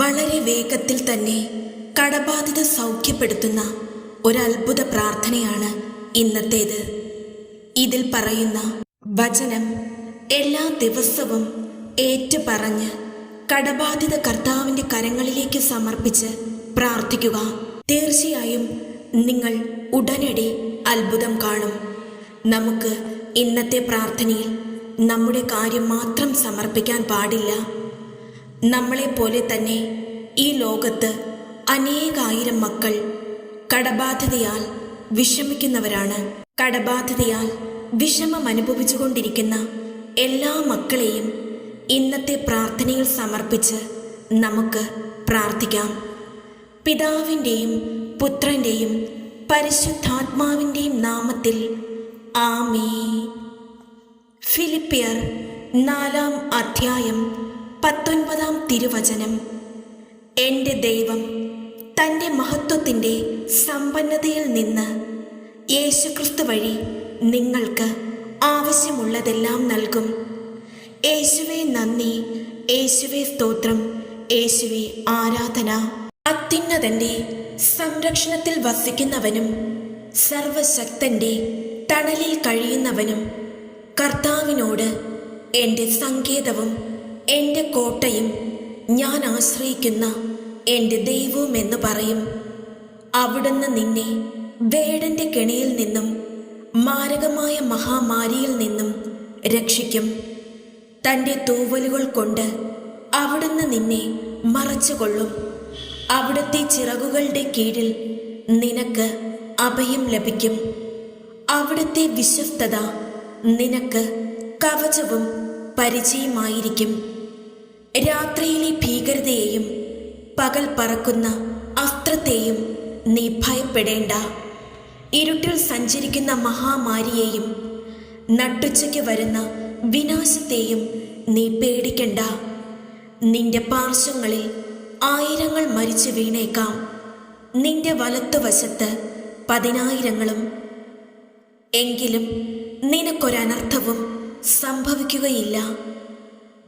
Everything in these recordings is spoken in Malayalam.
വളരെ വേഗത്തിൽ തന്നെ കടബാധിത സൗഖ്യപ്പെടുത്തുന്ന ഒരത്ഭുത പ്രാർത്ഥനയാണ് ഇന്നത്തേത്. ഇതിൽ പറയുന്ന വചനം എല്ലാ ദിവസവും ഏറ്റുപറഞ്ഞ് കടബാധിത കർത്താവിന്റെ കരങ്ങളിലേക്ക് സമർപ്പിച്ച് പ്രാർത്ഥിക്കുക. തീർച്ചയായും നിങ്ങൾ ഉടനടി അത്ഭുതം കാണും. നമുക്ക് ഇന്നത്തെ പ്രാർത്ഥനയിൽ നമ്മുടെ കാര്യം മാത്രം സമർപ്പിക്കാൻ പാടില്ല. നമ്മളെപ്പോലെ തന്നെ ഈ ലോകത്ത് അനേകായിരം മക്കൾ കടബാധിതയാൽ വിഷമിക്കുന്നവരാണ്. കടബാധിതയാൽ വിഷമം അനുഭവിച്ചുകൊണ്ടിരിക്കുന്ന എല്ലാ മക്കളെയും ഇന്നത്തെ പ്രാർത്ഥനയിൽ സമർപ്പിച്ച് നമുക്ക് പ്രാർത്ഥിക്കാം. പിതാവിന്റെയും പുത്രന്റെയും പരിശുദ്ധാത്മാവിന്റെയും നാമത്തിൽ ആമേ ഫിലിപ്പിയർ നാലാം അധ്യായം പത്തൊൻപതാം തിരുവചനം. എന്റെ ദൈവം തന്റെ മഹത്വത്തിന്റെ സമ്പന്നതയിൽ നിന്ന് യേശുക്രിസ്തു വഴി നിങ്ങൾക്ക് ആവശ്യമുള്ളതെല്ലാം നൽകും. യേശുവെ നന്ദി യേശുവെ സ്തോത്രം യേശുവെ ആരാധന. അത്യുന്നതന്റെ സംരക്ഷണത്തിൽ വസിക്കുന്നവനും സർവശക്തന്റെ തണലിൽ കഴിയുന്നവനും കർത്താവിനോട് എന്റെ സങ്കേതവും എന്റെ കോട്ടയും ഞാൻ ആശ്രയിക്കുന്ന എന്റെ ദൈവവും എന്ന് പറയും. അവിടുന്ന് നിന്നെ വേടന്റെ കെണിയിൽ നിന്നും മാരകമായ മഹാമാരിയിൽ നിന്നും രക്ഷിക്കും. തന്റെ തൂവലുകൾ കൊണ്ട് അവിടുന്ന് നിന്നെ മറച്ചുകൊള്ളും. അവിടുത്തെ ചിറകുകളുടെ കീഴിൽ നിനക്ക് അഭയം ലഭിക്കും. അവിടുത്തെ വിശ്വസ്തത നിനക്ക് കവചവും പരിചയമായിരിക്കും. രാത്രിയിലെ ഭീകരതയെയും പകൽ പറക്കുന്ന അസ്ത്രത്തെയും നീ ഭയപ്പെടേണ്ട. ഇരുട്ടിൽ സഞ്ചരിക്കുന്ന മഹാമാരിയെയും നട്ടുച്ചയ്ക്ക് വരുന്ന വിനാശത്തെയും നീ പേടിക്കണ്ട. നിന്റെ പാർശ്വങ്ങളിൽ ആയിരങ്ങൾ മരിച്ചു വീണേക്കാം. നിന്റെ വലത്തുവശത്ത് പതിനായിരങ്ങളും. എങ്കിലും നിനക്കൊരനർത്ഥവും സംഭവിക്കുകയില്ല.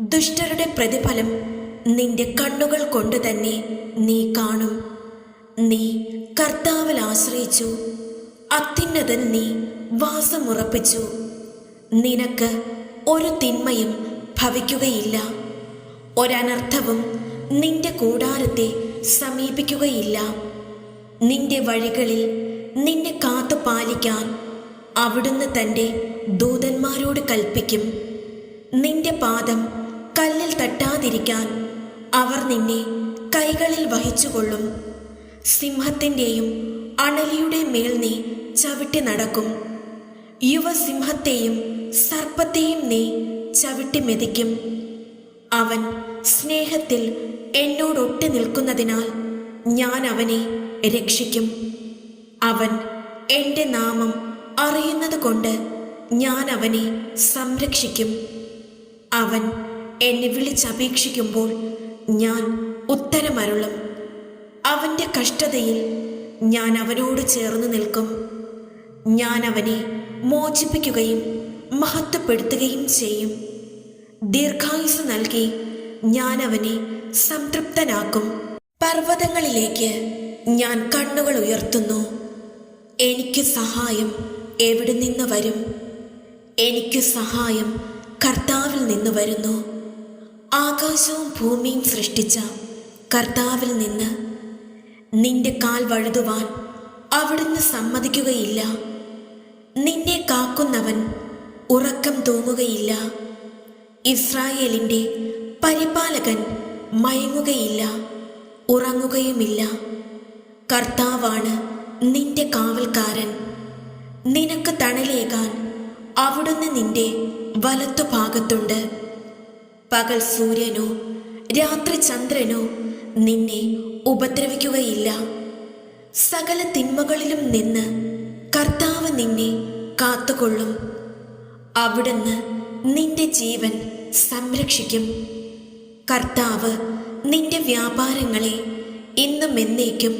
ദുഷ്ടരുടെ പ്രതിഫലം നിന്റെ കണ്ണുകൾ കൊണ്ട് തന്നെ നീ കാണും. നീ കർത്താവിൽ ആശ്രയിച്ചു. അത്യുന്നതൻ നീ വാസമുറപ്പിച്ചു. നിനക്ക് ഒരു തിന്മയും ഭവിക്കുകയില്ല. ഒരനർത്ഥവും നിന്റെ കൂടാരത്തെ സമീപിക്കുകയില്ല. നിന്റെ വഴികളിൽ നിന്നെ കാത്തു പാലിക്കാൻ അവിടുന്ന് തന്റെ ദൂതന്മാരോട് കൽപ്പിക്കും. നിന്റെ പാദം കല്ലിൽ തട്ടാതിരിക്കാൻ അവർ നിന്നെ കൈകളിൽ വഹിച്ചുകൊള്ളും. സിംഹത്തിന്റെയും അണലിയുടെ മേൽ നീ ചവിട്ടി നടക്കും. യുവസിംഹത്തെയും സർപ്പത്തെയും നീ ചവിട്ടി മെതിക്കും. അവൻ സ്നേഹത്തിൽ എന്നോടൊട്ടി നിൽക്കുന്നതിനാൽ ഞാൻ അവനെ രക്ഷിക്കും. അവൻ എന്റെ നാമം അറിയുന്നത് കൊണ്ട് ഞാൻ അവനെ സംരക്ഷിക്കും. അവൻ എന്നെ വിളിച്ചപേക്ഷിക്കുമ്പോൾ ഞാൻ ഉത്തരമരുളും. അവന്റെ കഷ്ടതയിൽ ഞാൻ അവനോട് ചേർന്ന് നിൽക്കും. ഞാൻ അവനെ മോചിപ്പിക്കുകയും മഹത്വപ്പെടുത്തുകയും ചെയ്യും. ദീർഘായുസ് നൽകി ഞാൻ അവനെ സംതൃപ്തനാക്കും. പർവതങ്ങളിലേക്ക് ഞാൻ കണ്ണുകൾ ഉയർത്തുന്നു. എനിക്ക് സഹായം എവിടെ നിന്ന് വരും? എനിക്ക് സഹായം കർത്താവിൽ നിന്ന് വരുന്നു. ആകാശവും ഭൂമിയും സൃഷ്ടിച്ച കർത്താവിൽ നിന്ന് നിന്റെ കാൽ വഴുതുവാൻ അവിടുന്ന് സമ്മതിക്കുകയില്ല. നിന്നെ കാക്കുന്നവൻ ഉറക്കം തൂങ്ങുകയില്ല. ഇസ്രായേലിന്റെ പരിപാലകൻ മയങ്ങുകയില്ല ഉറങ്ങുകയുമില്ല. കർത്താവാണ് നിന്റെ കാവൽക്കാരൻ. നിനക്ക് തണലേകാൻ അവിടുന്ന് നിന്റെ വലത്തുഭാഗത്തുണ്ട്. പകൽ സൂര്യനോ രാത്രി ചന്ദ്രനോ നിന്നെ ഉപദ്രവിക്കുകയില്ല. സകല തിന്മകളിലും നിന്ന് കർത്താവ് നിന്നെ കാത്തുകൊള്ളും. അവിടുന്ന് നിന്റെ ജീവൻ സംരക്ഷിക്കും. കർത്താവ് നിന്റെ വ്യാപാരങ്ങളെ ഇന്നും എന്നേക്കും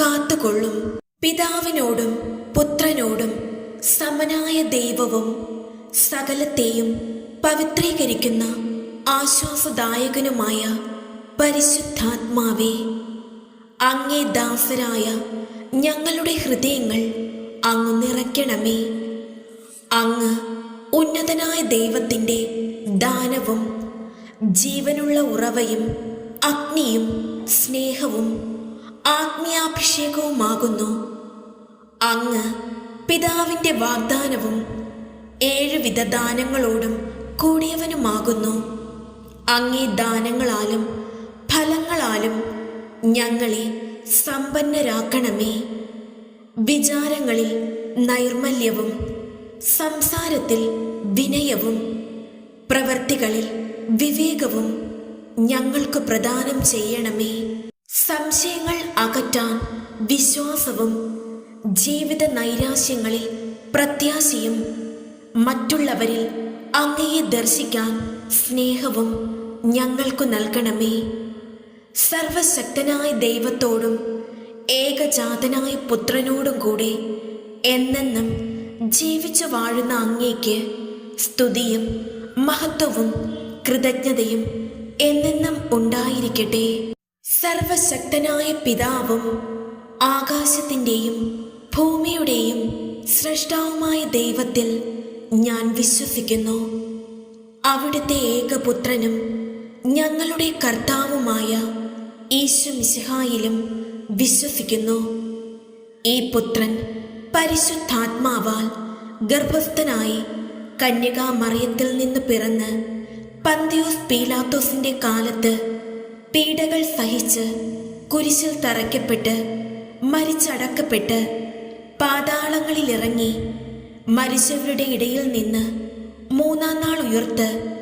കാത്തുകൊള്ളും. പിതാവിനോടും പുത്രനോടും സമനായ ദൈവവും സകലത്തെയും പവിത്രീകരിക്കുന്ന ആശ്വാസദായകനുമായ പരിശുദ്ധാത്മാവേ അങ്ങേ ദാസരായ ഞങ്ങളുടെ ഹൃദയങ്ങൾ അങ്ങ് നിറയ്ക്കണമേ. അങ്ങ് ഉന്നതനായ ദൈവത്തിന്റെ ദാനവും ജീവനുള്ള ഉറവയും അഗ്നിയും സ്നേഹവും ആത്മീയാഭിഷേകവുമാകുന്നു. അങ്ങ് പിതാവിന്റെ വാഗ്ദാനവും ഏഴുവിധ ദാനങ്ങളോടും കൂടിയവനുമാകുന്നു. അങ്ങേ ദാനങ്ങളാലും ഫലങ്ങളാലും ഞങ്ങളെ സമ്പന്നരാക്കണമേ. വിചാരങ്ങളിൽ നൈർമല്യവും സംസാരത്തിൽ വിനയവും പ്രവർത്തികളിൽ വിവേകവും ഞങ്ങൾക്ക് പ്രദാനം ചെയ്യണമേ. സംശയങ്ങൾ അകറ്റാൻ വിശ്വാസവും ജീവിത നൈരാശ്യങ്ങളിൽ പ്രത്യാശയും മറ്റുള്ളവരിൽ അങ്ങയെ ദർശിക്കാൻ സ്നേഹവും ഞങ്ങൾക്കു നൽകണമേ. സർവശക്തനായ ദൈവത്തോടും ഏകജാതനായ പുത്രനോടും കൂടെ എന്നെന്നും ജീവിച്ചു വാഴുന്ന അങ്ങേക്ക് സ്തുതിയും മഹത്വവും കൃതജ്ഞതയും എന്നെന്നും ഉണ്ടായിരിക്കട്ടെ. സർവശക്തനായ പിതാവും ആകാശത്തിന്റെയും ഭൂമിയുടെയും സൃഷ്ടാവുമായ ദൈവത്തിൽ ഞാൻ വിശ്വസിക്കുന്നു. അവിടുത്തെ ഏകപുത്രനും ഞങ്ങളുടെ കർത്താവുമായ ഈശോ മിശിഹായിലും വിശ്വസിക്കുന്നു. ഈ പുത്രൻ പരിശുദ്ധാത്മാവാൽ ഗർഭസ്ഥനായി കന്യകാ മറിയത്തിൽ നിന്ന് പിറന്ന് പന്തിയോസ് പീലാത്തോസിന്റെ കാലത്ത് പീഡകൾ സഹിച്ച് കുരിശിൽ തറയ്ക്കപ്പെട്ട് മരിച്ചടക്കപ്പെട്ട് പാതാളങ്ങളിലിറങ്ങി മരിച്ചവരുടെ ഇടയിൽ നിന്ന് മൂന്നാം നാൾ ഉയർത്ത്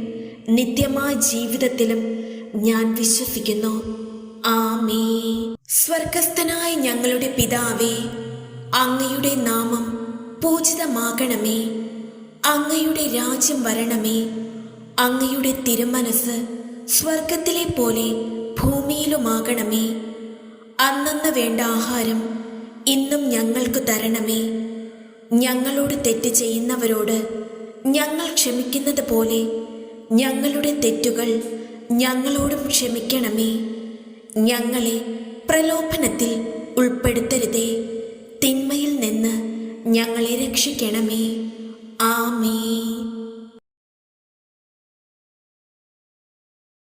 നിത്യമായ ജീവിതത്തിലും ഞാൻ വിശ്വസിക്കുന്നു. ആമേ സ്വർഗസ്ഥനായ ഞങ്ങളുടെ പിതാവേ അങ്ങയുടെ നാമം പൂജിതമാകണമേ. അങ്ങയുടെ രാജ്യം വരണമേ. അങ്ങയുടെ തിരുമനസ് സ്വർഗത്തിലെ പോലെ ഭൂമിയിലുമാകണമേ. അന്നന്ന് വേണ്ട ആഹാരം ഇന്നും ഞങ്ങൾക്ക് തരണമേ. ഞങ്ങളോട് തെറ്റ് ചെയ്യുന്നവരോട് ഞങ്ങൾ ക്ഷമിക്കുന്നത് പോലെ ഞങ്ങളുടെ തെറ്റുകൾ ഞങ്ങളോടും ക്ഷമിക്കണമേ. ഞങ്ങളെ പ്രലോഭനത്തിൽ ഉൾപ്പെടുത്തരുതേ. തിന്മയിൽ നിന്ന് ഞങ്ങളെ രക്ഷിക്കണമേ. ആമേ